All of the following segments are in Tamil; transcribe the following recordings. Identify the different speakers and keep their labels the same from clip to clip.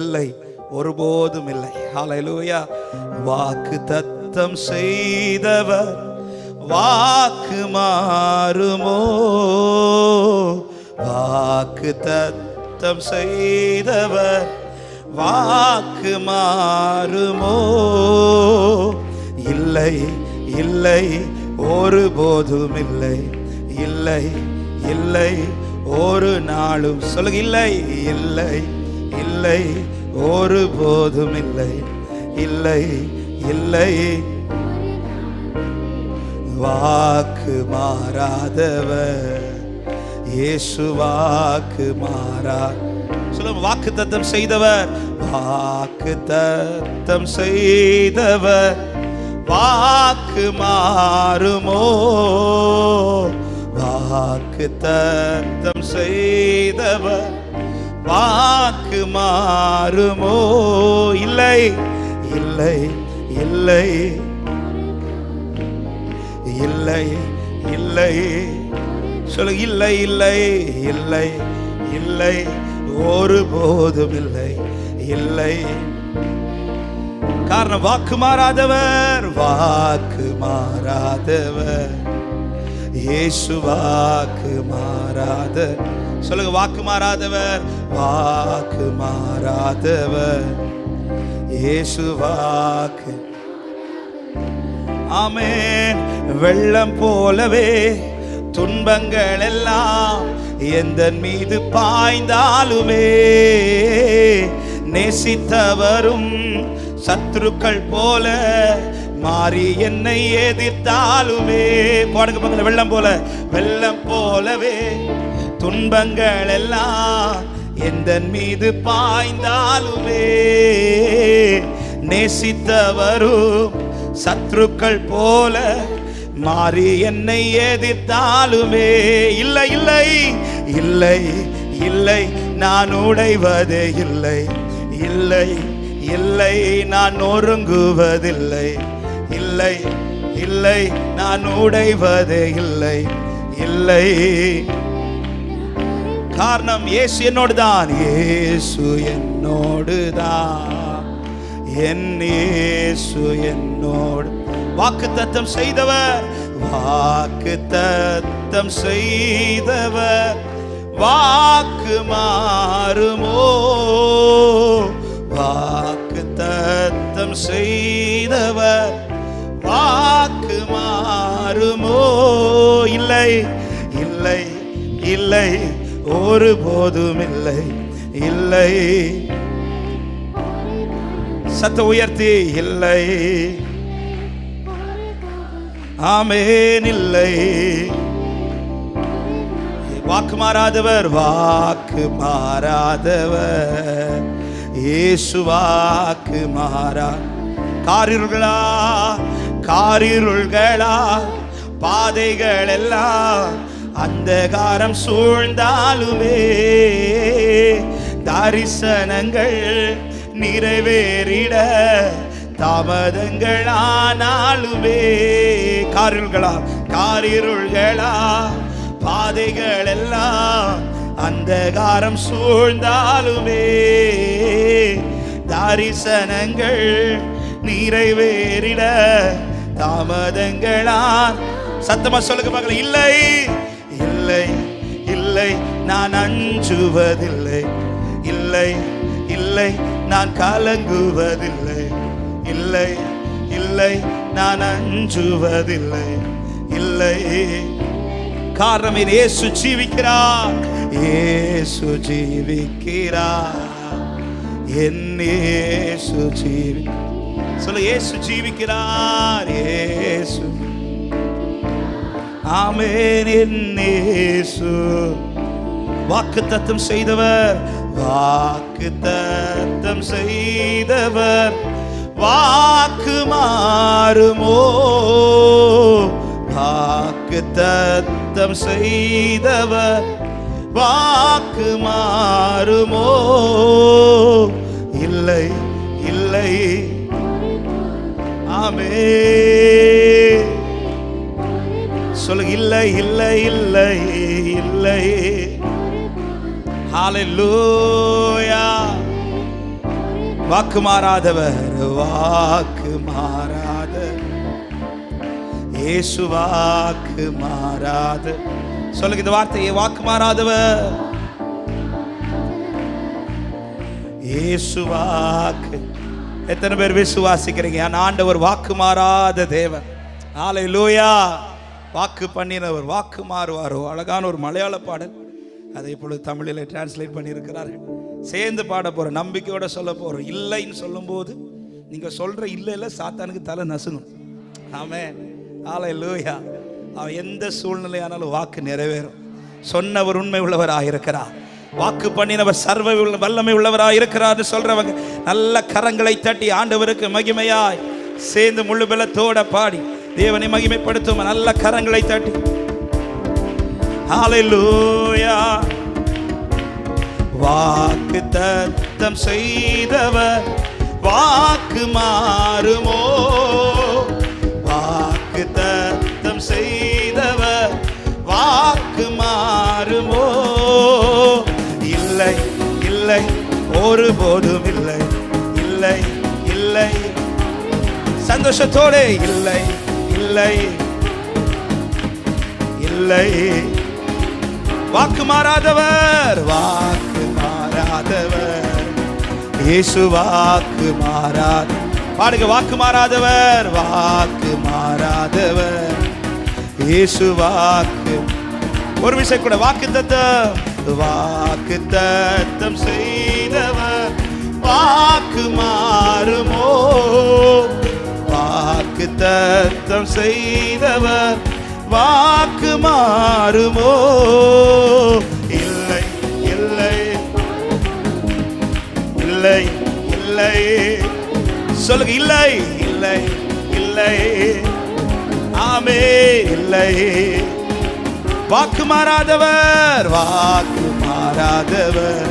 Speaker 1: இல்லை ஒருபோதும் இல்லை. ஹalleluya வாக்கு தத்தம் செய்தவர் வாக்கு மாறுமோ? வாக்கு தத்தம் செய்தவர் வாக்கு மாறுமோ? இல்லை இல்லை ஒருபோதும் இல்லை. இல்லை இல்லை ஒரு நாளும் சொல்லுங்க இல்லை இல்லை. இல்லை ஒருபோதும் இல்லை. இல்லை இல்லை. வாக்கு மாறாதவர். இயேசு வாக்கு மாறா. சொல்லுங்க வாக்கு தத்தம் செய்தவர். வாக்கு தத்தம் செய்தவர். வாக்கு மாறுமோ? வாக்கு தத்தம் செய்தவர். வாக்கு மாறுமோ? இல்லை. இல்லை இல்லை. இல்லை இல்லை. சொல்லு இல்லை இல்லை. இல்லை இல்லை. ஒருபோதும் இல்லை. இல்லை. காரணம் வாக்கு மாறாதவர் வாக்கு மாறாதவர். இயேசு வாக்கு மாறாதவர் சொல்லுங்க வாக்கு மாறாதவர். வாக்கு மாறாதவர். இயேசு வாக்கு. ஆமேன். வெள்ளம் போலவே துன்பங்கள் எல்லாம் எந்த மீது பாய்ந்தாலுமே நேசித்தவரும் சத்துருக்கள் போல மாறி என்னை எதிர்த்தாலுமே. போடுங்க பக்கத்தில் வெள்ளம் போல. வெள்ளம் போலவே துன்பங்கள் எல்லாம் எந்த மீது பாய்ந்தாலுமே நேசித்தவரும் சத்ருக்கள் போல மாறி என்னை எதிர்த்தாலுமே. இல்லை இல்லை இல்லை இல்லை நான் உடைவதே இல்லை. இல்லை இல்லை நான் ஒருங்குவதில்லை இல்லை இல்லை நான் உடைவதே இல்லை. இல்லை காரணம் இயேசு என்னோடு தான் இயேசு என்னோடு தான் என் இயேசு என்னோடு. வாக்கு தத்தம் செய்தவர் வாக்கு தத்தம் செய்தவர். வாக்கு மாறுமோ? வாக்கு தத்தம் செய்தவர். வாக்கு மாறுமோ? இல்லை இல்லை இல்லை. ஒருபோதும் இல்லை. இல்லை சத்த உயர்த்தி இல்லை. ஆமேன் இல்லை. வாக்கு மாறாதவர் வாக்கு மாறாதவர். இயேசு வாக்கு மாறா. காரிருள்களா காரிருள்களா பாதைகள் எல்லாம் அந்தகாரம் சூழ்ந்தாலுமே தரிசனங்கள் நிறைவேறிட தாமதங்கள் ஆனாலுமே. காரிருள்களா? காரிருள்களா? பாதைகள் எல்லாம் அந்தகாரம் சூழ்ந்தாலுமே தரிசனங்கள் நிறைவேறிட தாமதங்களா சத்தமா சொல்லுங்க மகள் இல்லை. இல்லை நான் அஞ்சுவதில்லை. இல்லை இல்லை நான் கலங்குவதில்லை. இல்லை இல்லை நான் அஞ்சுவதில்லை. இல்லை. காரணம் என் இயேசு ஜீவிக்கிறார். இயேசு ஜீவிக்கிறார். என் இயேசு ஜீவி சொல்ல இயேசு ஜீவிக்கிறார். இயேசு. ஆமென் என் இயேசு. வாக்கு தத்தம் செய்தவர். வாக்கு தத்தம் செய்தவர். வாக்கு மாறுமோ? வாக்கு தத்தம் செய்தவர். வாக்கு மாறுமோ? இல்லை இல்லை. ஆமே. சொல்லுங்க இல்லை இல்லை இல்லை இல்லை. ஹalleluya வாக்கு மாறாதவர் வாக்கு மாறாத இயேசு வாக்கு மாறாத சொல்லுங்க இந்த வார்த்தையை வாக்கு மாறாதவர். இயேசு வாக்கு. எத்தனை பேர் விசுவாசிக்கிறீங்க? என் ஆண்டவர் வாக்கு மாறாத தேவன். நாளை லூயா வாக்கு பண்ணினவர் வாக்கு மாறுவாரோ? அழகான ஒரு மலையாள பாடல். அதை இப்பொழுது தமிழில் டிரான்ஸ்லேட் பண்ணியிருக்கிறார்கள். சேர்ந்து பாட போகிறோம் நம்பிக்கையோட சொல்ல போகிறோம் இல்லைன்னு சொல்லும்போது நீங்கள் சொல்கிற இல்லை இல்லை சாத்தானுக்கு தலை நசுங்கும் ஆமே ஆலை லூயா அவன் எந்த சூழ்நிலையானாலும் வாக்கு நிறைவேறும். சொன்னவர் உண்மை உள்ளவராக இருக்கிறார். வாக்கு பண்ணினவர் சர்வ வல்லமை உள்ளவராக இருக்கிறார்னு சொல்றவங்க நல்ல கரங்களை தட்டி ஆண்டவருக்கு மகிமையாய் சேர்ந்து முழு பலத்தோட பாடி தேவனை மகிமைப்படுத்தும் நல்ல கரங்களை தட்டி ஹalleluya வாக்கு தத்தம் செய்தவர் வாக்கு மாறுமோ? வாக்கு தத்தம் செய்தவர் வாக்கு மாறுமோ? இல்லை இல்லை ஒருபோதும் இல்லை. இல்லை இல்லை. சந்தோஷத்தோடு இல்லை இல்லை. இல்லை வாக்கு மாறாதவர் வாக்கு மாறாதவர். இயேசு வாக்கு மாறாத பாடுங்க வாக்கு மாறாதவர் வாக்கு மாறாதவர். இயேசு வாக்கு. ஒரு விஷயம் கூட வாக்கு தத்தம் வாக்கு தத்தம் செய்தவர். வாக்கு மாறுமோ? வாக்கு தத்தம் செய்தவர். வாக்கு மாறுமோ? சொல்லுங்க இல்லை இல்லை இல்லை. ஆமே இல்லை. வாக்கு மாறாதவர் வாக்கு மாறாதவர்.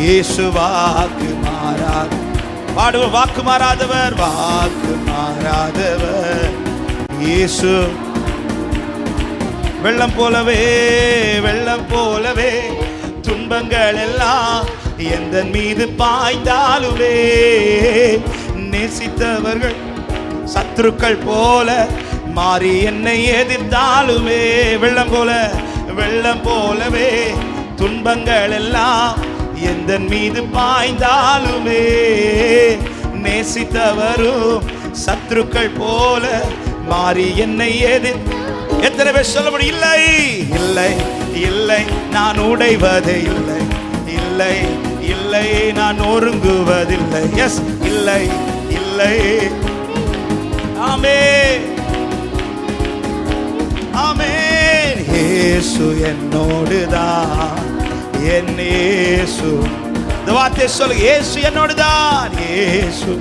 Speaker 1: இயேசு வாக்கு மாறாத பாடுவோம் வாக்கு மாறாதவர் வாக்கு மாறாதவர். இயேசு. வெள்ளம் போலவே வெள்ளம் போலவே துன்பங்கள் எல்லாம் எந்த மீது பாய்ந்தாலுமே நேசித்தவர்கள். சத்துருக்கள் போல மாறி என்னை எதிர்த்தாலுமே வெள்ளம் போல வெள்ளம் போலவே துன்பங்கள் எல்லாம் எந்த மீது பாய்ந்தாலுமே நேசித்தவரும் சத்துருக்கள் போல மாறி என்னை எதிர் எத்தனை பேர் சொல்ல முடியும்? இல்லை இல்லை இல்லை நான் உடைவது இல்லை. இல்லை இல்லை நான் ஒருங்குவதில்லை எஸ் இல்லை இல்லை. ஆமே ஆமே இயேசு என்னோடுதான். என் இயேசு. இந்த வார்த்தை சொல்லு. இயேசு என்னோடுதான். இயேசு.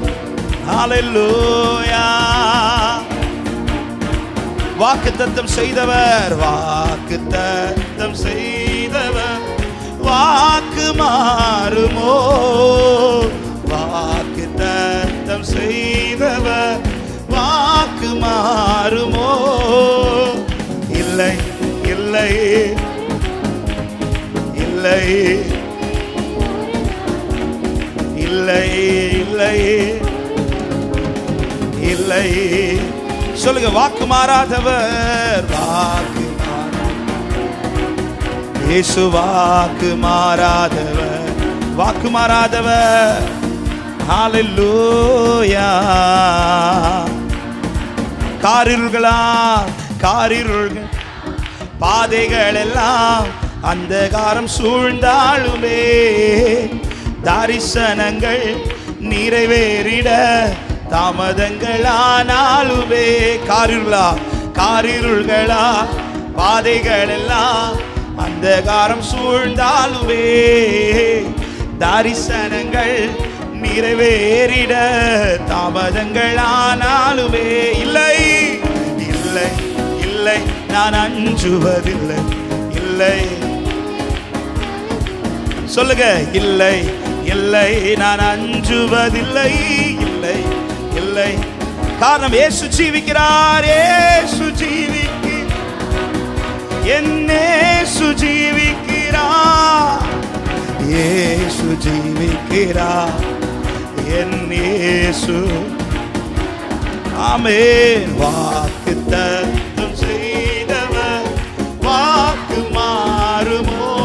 Speaker 1: ஹalleluya. வாக்கு தத்தம் செய்தவர் வாக்கு தத்தம் செய்தவர். வாக்கு மாறுமோ? தத்தம் செய்தவர் வாக்கு மாறுமோ? இல்லை இல்லை இல்லை இல்லை இல்லை இல்லை. சொல்லுங்க வாக்கு மாறாதவர் வாக்கு இயேசு வாக்கு மாறாதவர் வாக்கு மாறாதவர். ஹalleluya காரிருள்களா காரிருள்கள் பாதைகள் எல்லாம் அந்த காரம் சூழ்ந்தாலுமே தரிசனங்கள் நிறைவேறிட தாமதங்கள் ஆனாலுமே காரிருளா காரிருள்களா பாதைகள் எல்லாம் அந்த காரம் சூழ்ந்தாலுமே தரிசனங்கள் நிறைவேறிட தாமதங்களானாலுமே இல்லை. இல்லை இல்லை நான் அஞ்சுவதில்லை. இல்லை. சொல்லுங்க இல்லை இல்லை நான் அஞ்சுவதில்லை. இல்லை இல்லை. காரணம் ஏசு ஜீவிக்கிறார் ஏசு ஜீவிக்கு என்னே ஜீவிக்கிறார். ஏசு ஜீவிக்கிறார். என் இயேசு. ஆமென். வாக்கு தத்தம் செய்தவர். வாக்கு மாறுமோ?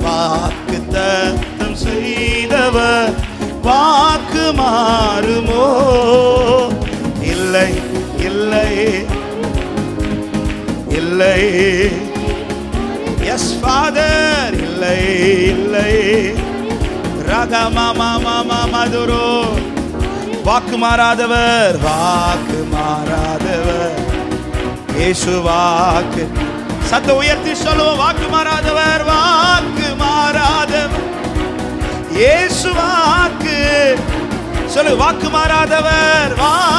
Speaker 1: வாக்கு தத்தம் செய்தவர். வாக்கு மாறுமோ? இல்லை இல்லை. இல்லை. எஸ் ஃபாதர் இல்லை இல்லை. ரகமமமம மதுரோ. வாக்கு மாறாதவர் வாக்கு மாறாதவர். இயேசு வாக்கு. சத்த உயர்த்தி சொல்லுவோம் வாக்கு மாறாதவர் வாக்கு மாறாதவர். இயேசு வாக்கு. சொல்லு வாக்கு மாறாதவர் வாக்கு